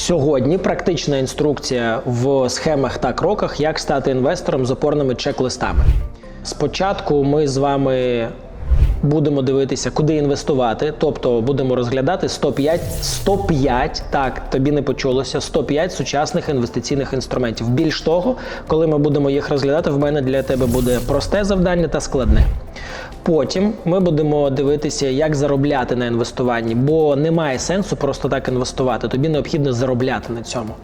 Сьогодні практична інструкція в схемах та кроках, як стати інвестором з опорними чек-листами. Спочатку ми з вами будемо дивитися, куди інвестувати, тобто будемо розглядати 105, 105, так, тобі не почулося, 105 сучасних інвестиційних інструментів. Більш того, коли ми будемо їх розглядати, в мене для тебе буде просте завдання та складне. Потім ми будемо дивитися, як заробляти на інвестуванні, бо немає сенсу просто так інвестувати. Тобі необхідно заробляти на цьому.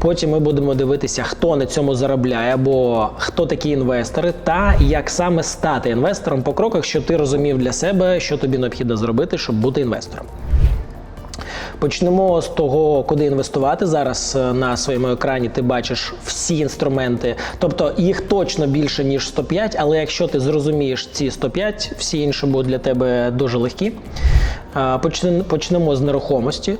Потім ми будемо дивитися, хто на цьому заробляє, або хто такі інвестори, та як саме стати інвестором по кроках, що ти розумів для себе, що тобі необхідно зробити, щоб бути інвестором. Почнемо з того, куди інвестувати. Зараз е, на своєму екрані ти бачиш всі інструменти. Тобто їх точно більше, ніж 105, але якщо ти зрозумієш ці 105, всі інші будуть для тебе дуже легкі. Е, почне- Почнемо з нерухомості.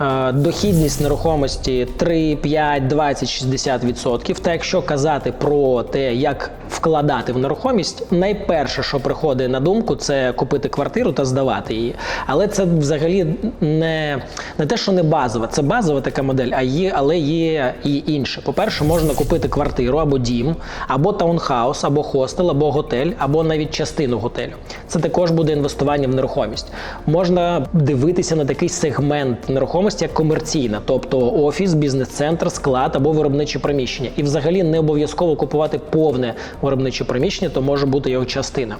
Е, Дохідність нерухомості 3, 5, 20, 60 відсотків. Та якщо казати про те, як вкладати в нерухомість, найперше, що приходить на думку, це купити квартиру та здавати її. Але це взагалі не, не те, що не базова, це базова така модель, а є, але є і інше. По-перше, можна купити квартиру або дім, або таунхаус, або хостел, або готель, або навіть частину готелю. Це також буде інвестування в нерухомість. Можна дивитися на такий сегмент нерухомості, як комерційна, тобто офіс, бізнес-центр, склад або виробниче приміщення. І взагалі не обов'язково купувати повне виробниче приміщення, то може бути його частина.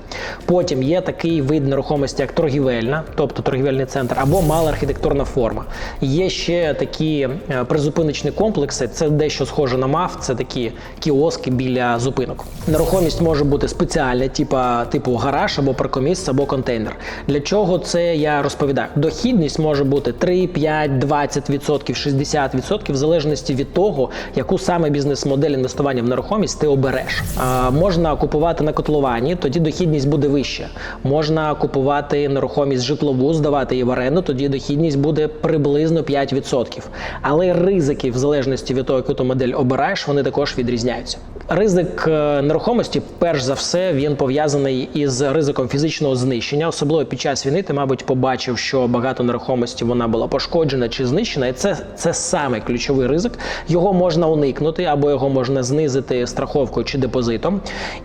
Потім є такий вид нерухомості, як торгівельна, тобто торгівельний центр, або мала архітектурна форма. Є ще такі е, призупиночні комплекси, це дещо схоже на МАФ, це такі кіоски біля зупинок. Нерухомість може бути спеціальна, типа типу гараж або паркомісце, або контейнер. Для чого це я розповідаю? Дохідність може бути 3, 5, 20%, 60%, в залежності від того, яку саме бізнес-модель інвестування в нерухомість ти обереш. А, можна купувати на котловані, тоді дохідність буде вища. Можна купувати нерухомість житлову, здавати її в оренду, тоді дохідність буде приблизно 5%. Але ризики, в залежності від того, яку ти модель обираєш, вони також відрізняються. Ризик е, нерухомості, перш за все, він пов'язаний із ризиком фізичного знищення, особливо під час війни. Ти, мабуть, побачив, що багато нерухомості вона була пошкоджена чи знищена, і це, це саме ключовий ризик. Його можна уникнути або його можна знизити страховкою чи депозитом.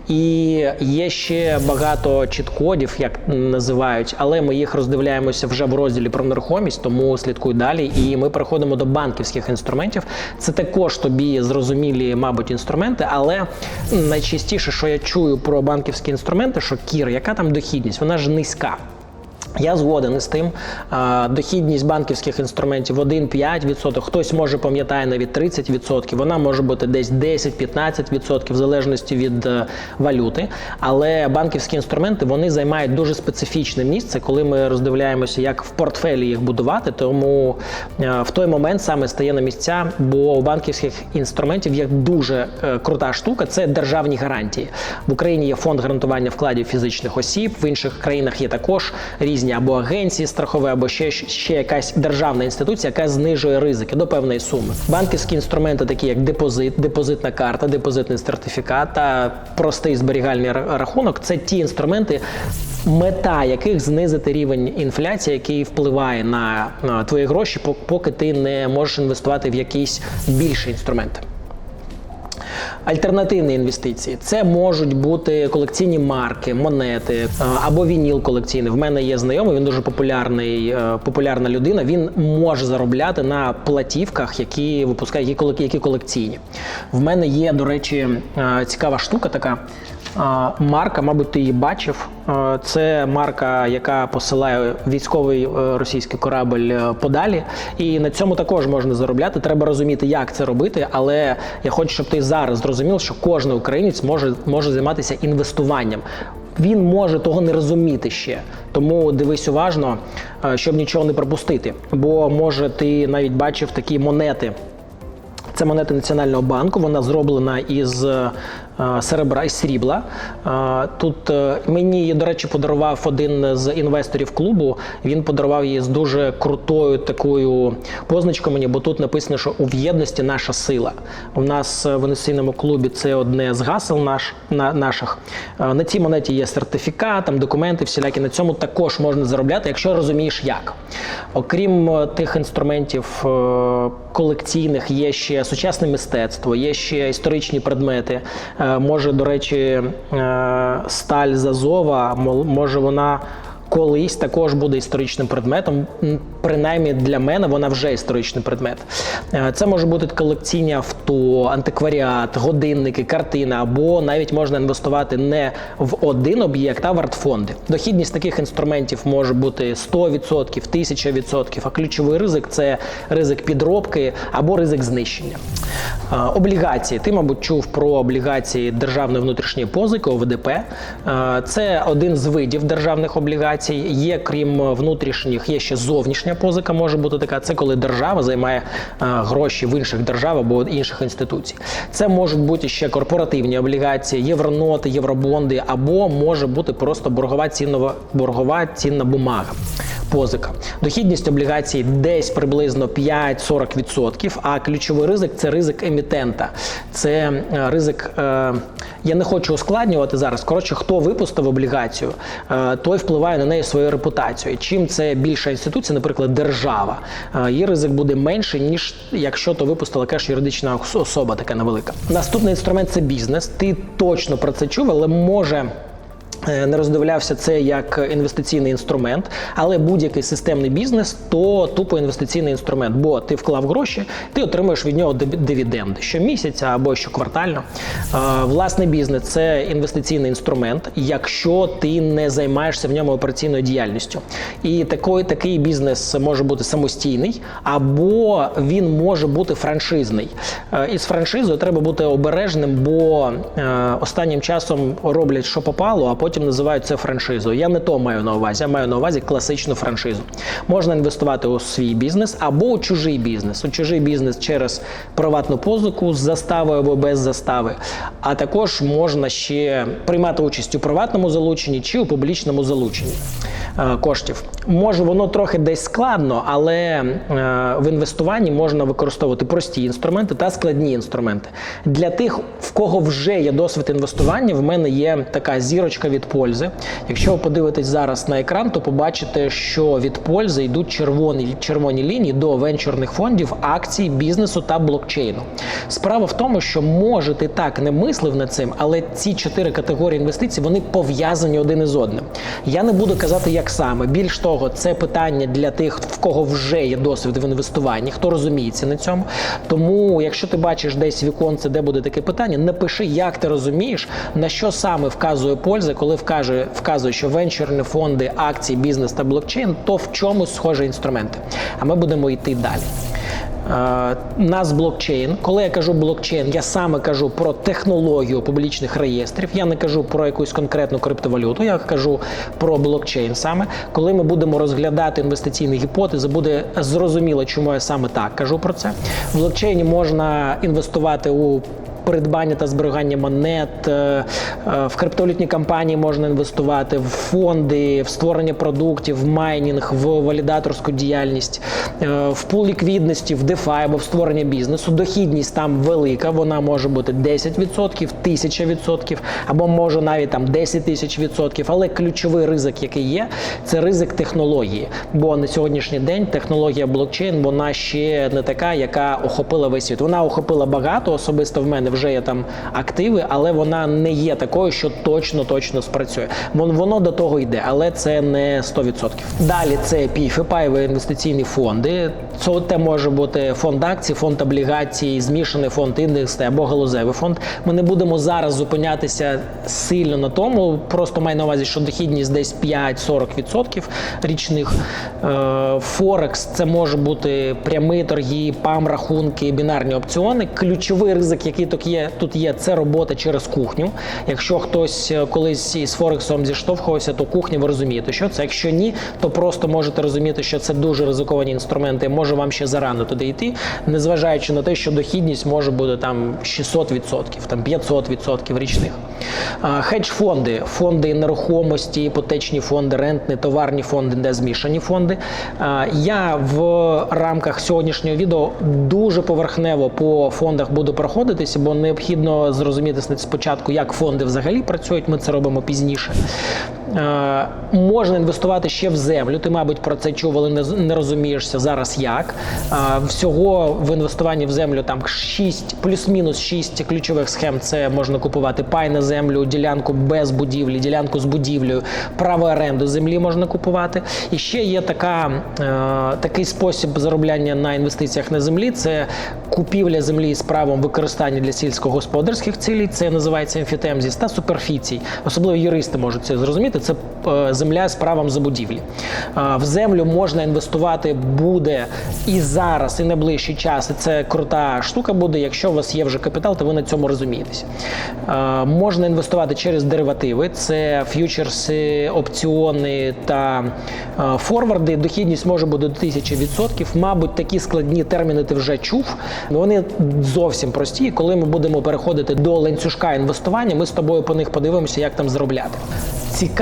І є ще багато чіткодів, як називають, але ми їх роздивляємося вже в розділі про нерухомість, тому слідкуй далі. І ми переходимо до банківських інструментів. Це також тобі зрозумілі, мабуть, інструменти, але найчастіше, що я чую про банківські інструменти, що кір, яка там дохідність, вона ж низька. Я згоден із тим. Дохідність банківських інструментів 1-5%, хтось може пам'ятає навіть 30%, вона може бути десь 10-15% в залежності від е, валюти. Але банківські інструменти вони займають дуже специфічне місце, коли ми роздивляємося, як в портфелі їх будувати. Тому е, в той момент саме стає на місця, бо у банківських інструментів є дуже е, крута штука це державні гарантії. В Україні є фонд гарантування вкладів фізичних осіб, в інших країнах є також різні або агенції страхові, або ще, ще якась державна інституція, яка знижує ризики до певної суми. Банківські інструменти, такі як депозит, депозитна карта, депозитний сертифікат та простий зберігальний рахунок, це ті інструменти. Мета яких знизити рівень інфляції, який впливає на, на твої гроші, пок- поки ти не можеш інвестувати в якісь більші інструменти. Альтернативні інвестиції це можуть бути колекційні марки, монети е, або вініл колекційний. В мене є знайомий, він дуже популярний, е, популярна людина. Він може заробляти на платівках, які випускають які колек- колекційні. В мене є, до речі, е, цікава штука така. Марка, мабуть, ти її бачив. Це марка, яка посилає військовий е, російський корабль е, подалі. І на цьому також можна заробляти. Треба розуміти, як це робити. Але я хочу, щоб ти зараз зрозумів, що кожен українець може, може займатися інвестуванням. Він може того не розуміти ще, тому дивись уважно, е, щоб нічого не пропустити. Бо може ти навіть бачив такі монети. Це монета Національного банку. Вона зроблена із е, серебра і срібла. Е, Тут е, мені, до речі, подарував один з інвесторів клубу. Він подарував її з дуже крутою такою позначкою мені, бо тут написано, що у в'єдності наша сила. У нас в інвестиційному клубі це одне з гасел наш, на, наших. На цій монеті є сертифікат, там документи всілякі. На цьому також можна заробляти, якщо розумієш як. Окрім тих інструментів колекційних, є ще сучасне мистецтво, є ще історичні предмети. Е, Може, до речі, е, сталь зазова, Азова, може вона. Колись також буде історичним предметом, принаймні для мене вона вже історичний предмет. Е, Це може бути колекційні авто, антикваріат, годинники, картини, або навіть можна інвестувати не в один об'єкт, а в артфонди. Дохідність таких інструментів може бути 100%, 1000%, а ключовий ризик це ризик підробки або ризик знищення. Облігації. Ти, мабуть, чув про облігації державної внутрішньої позики ОВДП. Це один з видів державних облігацій. Є крім внутрішніх, є ще зовнішня позика. Може бути така. Це коли держава займає гроші в інших держав або інших інституцій. Це можуть бути ще корпоративні облігації, євроноти, євробонди, або може бути просто боргова ціннова боргова цінна бумага. Позика. Дохідність облігацій десь приблизно 5-40%, а ключовий ризик це ризик емітента. Це е, ризик, е, я не хочу ускладнювати зараз. Коротше, хто випустив облігацію, е, той впливає на неї своєю репутацією. Чим це більша інституція, наприклад, держава, е, її ризик буде менший, ніж якщо то випустила кеш юридична особа, така невелика. Наступний інструмент це бізнес. Ти точно про це чув, але може. Е, Не роздивлявся це як інвестиційний інструмент, але будь-який системний бізнес то тупо інвестиційний інструмент, бо ти вклав гроші, ти отримуєш від нього дивіденди щомісяця або щоквартально. Е, Власний бізнес це інвестиційний інструмент, якщо ти не займаєшся в ньому операційною діяльністю. І такий, такий бізнес може бути самостійний, або він може бути франшизний. Е, І з франшизою треба бути обережним, бо останнім часом роблять, що попало, а потім називають це франшизою. Я не то маю на увазі, я маю на увазі класичну франшизу. Можна інвестувати у свій бізнес або у чужий бізнес. У чужий бізнес через приватну позику з заставою або без застави. А також можна ще приймати участь у приватному залученні чи у публічному залученні е, коштів. Може, воно трохи десь складно, але е, в інвестуванні можна використовувати прості інструменти та складні інструменти. Для тих, в кого вже є досвід інвестування, в мене є така зірочка від пользи. Якщо ви подивитесь зараз на екран, то побачите, що від пользи йдуть червоні, червоні лінії до венчурних фондів, акцій, бізнесу та блокчейну. Справа в тому, що може ти так не мислив над цим, але ці чотири категорії інвестицій вони пов'язані один із одним. Я не буду казати, як саме. Більш того, це питання для тих, в кого вже є досвід в інвестуванні, хто розуміється на цьому. Тому, якщо ти бачиш десь віконце, де буде таке питання, напиши, як ти розумієш, на що саме вказує польза, коли вкаже, вказує, що венчурні фонди, акції, бізнес та блокчейн, то в чомусь схожі інструменти. А ми будемо йти далі. Е, Нас блокчейн. Коли я кажу блокчейн, я саме кажу про технологію публічних реєстрів. Я не кажу про якусь конкретну криптовалюту. Я кажу про блокчейн саме. Коли ми будемо розглядати інвестиційні гіпотези, буде зрозуміло, чому я саме так кажу про це. В блокчейні можна інвестувати у придбання та зберігання монет, е, е, в криптовалютні компанії можна інвестувати, в фонди, в створення продуктів, в майнінг, в валідаторську діяльність, е, в пул ліквідності, в DeFi або в створення бізнесу. Дохідність там велика, вона може бути 10%, 1000%, або може навіть там 10 тисяч відсотків. Але ключовий ризик, який є, це ризик технології. Бо на сьогоднішній день технологія блокчейн вона ще не така, яка охопила весь світ. Вона охопила багато. Особисто в мене є там активи, але вона не є такою, що точно точно спрацює. Вон- Воно до того йде, але це не 100%. Далі це піфи, паєві інвестиційні фонди. Це може бути фонд акцій, фонд облігацій, змішаний фонд індекс або галузевий фонд. Ми не будемо зараз зупинятися сильно на тому. Просто маю на увазі, що дохідність десь 5-40% річних. Е, Форекс це може бути прямі торги, пам, рахунки, бінарні опціони. Ключовий ризик, який тут є, тут є, це робота через кухню. Якщо хтось е, колись із Форексом зіштовхувався, то кухня ви розумієте, що це. Якщо ні, то просто можете розуміти, що це дуже ризиковані інструменти. Може вам ще зарано туди йти, незважаючи на те, що дохідність може бути там 600%, там 500% річних. Хедж-фонди, фонди нерухомості, іпотечні фонди, рентні, товарні фонди, де змішані фонди. Я в рамках сьогоднішнього відео дуже поверхнево по фондах буду проходитися, бо необхідно зрозуміти спочатку, як фонди взагалі працюють. Ми це робимо пізніше. Е, Можна інвестувати ще в землю. Ти, мабуть, про це чув, але не, розумієшся зараз як. Е, Всього в інвестуванні в землю там 6, плюс-мінус 6 ключових схем. Це можна купувати пай на землю, ділянку без будівлі, ділянку з будівлею, право оренду землі можна купувати. І ще є така, е, такий спосіб заробляння на інвестиціях на землі. Це купівля землі з правом використання для сільськогосподарських цілей. Це називається емфітемзіс та суперфіцій. Особливо юристи можуть це зрозуміти. Це е, земля з правом забудівлі. В землю можна інвестувати буде і зараз, і найближчий час. І це крута штука буде. Якщо у вас є вже капітал, то ви на цьому розумієтесь. Е, Можна інвестувати через деривативи, це ф'ючерси, опціони та форварди. Дохідність може бути до 1000%. Мабуть, такі складні терміни ти вже чув. Вони зовсім прості. Коли ми будемо переходити до ланцюжка інвестування, ми з тобою по них подивимося, як там заробляти.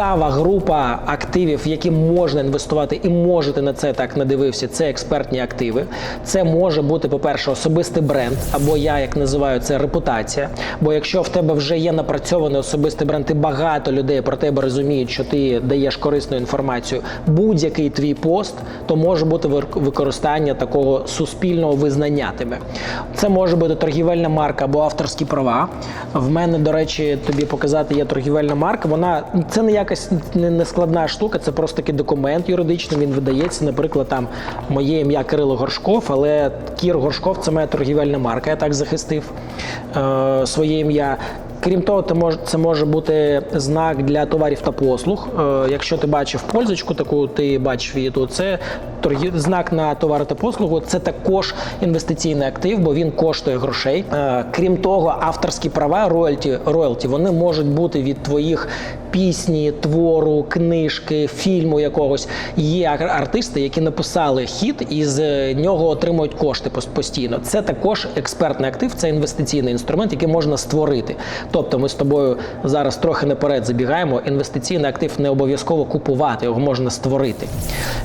Цікава група активів, які можна інвестувати, і можете на це так надивився. Це експертні активи. Це може бути, по-перше, особистий бренд, або я як називаю це репутація. Бо якщо в тебе вже є напрацьований особистий бренд, і багато людей про тебе розуміють, що ти даєш корисну інформацію, будь-який твій пост, то може бути використання такого суспільного визнання тебе. Це може бути торгівельна марка або авторські права. В мене, до речі, тобі показати є торгівельна марка. Вона це не якась не, нескладна штука, це просто такий документ юридичний. Він видається. Наприклад, там моє ім'я Кирило Горшков, але Кір Горшков це моя торгівельна марка. Я так захистив е, своє ім'я. Крім того, це може, бути знак для товарів та послуг. Е, якщо ти бачив пользочку, таку ти бачив її тут, це знак на товари та послугу. Це також інвестиційний актив, бо він коштує грошей. Е, крім того, авторські права, роялті, роялті, вони можуть бути від твоїх пісні, твору, книжки, фільму якогось. Є ар- артисти, які написали хіт і з нього отримують кошти пос- постійно. Це також експертний актив, це інвестиційний інструмент, який можна створити. Тобто, ми з тобою зараз трохи наперед забігаємо. Інвестиційний актив не обов'язково купувати, його можна створити.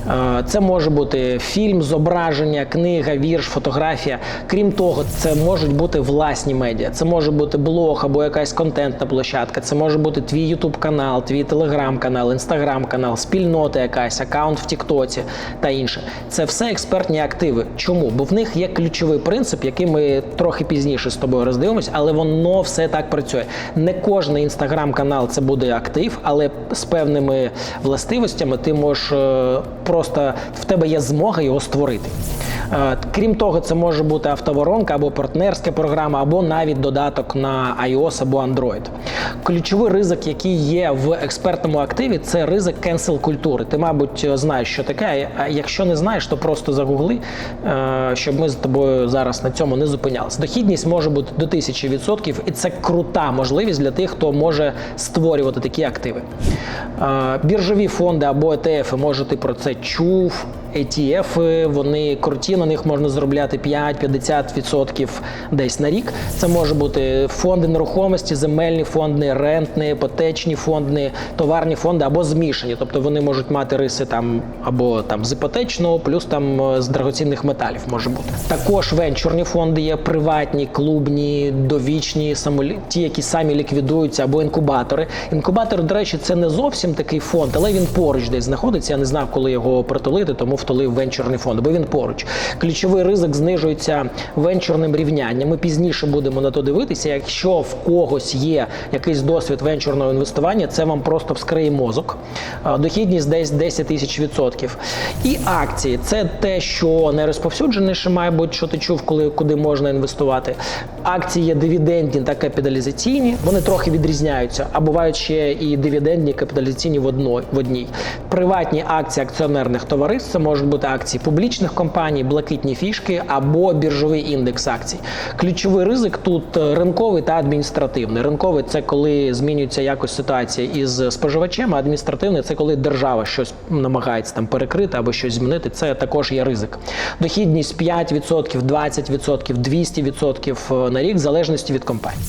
Е, Це може бути фільм, зображення, книга, вірш, фотографія. Крім того, це можуть бути власні медіа. Це може бути блог або якась контентна площадка. Це може бути твій YouTube канал, твій телеграм-канал, інстаграм-канал, спільнота якась, аккаунт в Тіктоці та інше. Це все експертні активи. Чому? Бо в них є ключовий принцип, який ми трохи пізніше з тобою роздивимось, але воно все так працює. Не кожний інстаграм-канал це буде актив, але з певними властивостями ти можеш е, просто в тебе є змога його створити. Е, Крім того, це може бути автоворонка або партнерська програма, або навіть додаток на iOS або Android. Ключовий ризик, який є в експертному активі, це ризик cancel культури. Ти, мабуть, знаєш, що таке. А якщо не знаєш, то просто загугли, е, щоб ми з тобою зараз на цьому не зупинялися. Дохідність може бути до 1000%, і це крута можливість для тих, хто може створювати такі активи. Е, Біржові фонди або ETF, може ти про це чув. ETF, вони круті, на них можна заробляти 5-50% десь на рік. Це може бути фонди нерухомості, земельні фонди, рентні, іпотечні фонди, товарні фонди або змішані. Тобто вони можуть мати риси там або там з іпотечного, плюс там е, з драгоцінних металів може бути. Також венчурні фонди є приватні, клубні, довічні, самолі... ті, які самі ліквідуються, або інкубатори. Інкубатор, до речі, це не зовсім такий фонд, але він поруч десь знаходиться. Я не знав, коли його притулити, тому втулив венчурний фонд, бо він поруч. Ключовий ризик знижується венчурним рівнянням. Ми пізніше будемо на то дивитися. Якщо в когось є якийсь досвід венчурного інвестування, це вам просто вскриє мозок. Дохідність десь 10 тисяч відсотків. І акції це те, що найрозповсюдженіше, мабуть, що ти чув, коли куди можна інвестувати. Акції є дивідендні та капіталізаційні. Вони трохи відрізняються, а бувають ще і дивідендні, капіталізаційні в в одній. Приватні акції акціонерних товариств це можуть бути акції публічних компаній, блакитні фішки або біржовий індекс акцій. Ключовий ризик тут е, ринковий та адміністративний. Ринковий це коли змінюється якось ситуація із споживачем, а адміністративний це коли держава щось намагається там перекрити або щось змінити. Це також є ризик. Дохідність 5%, 20%, 200% на рік в залежності від компанії.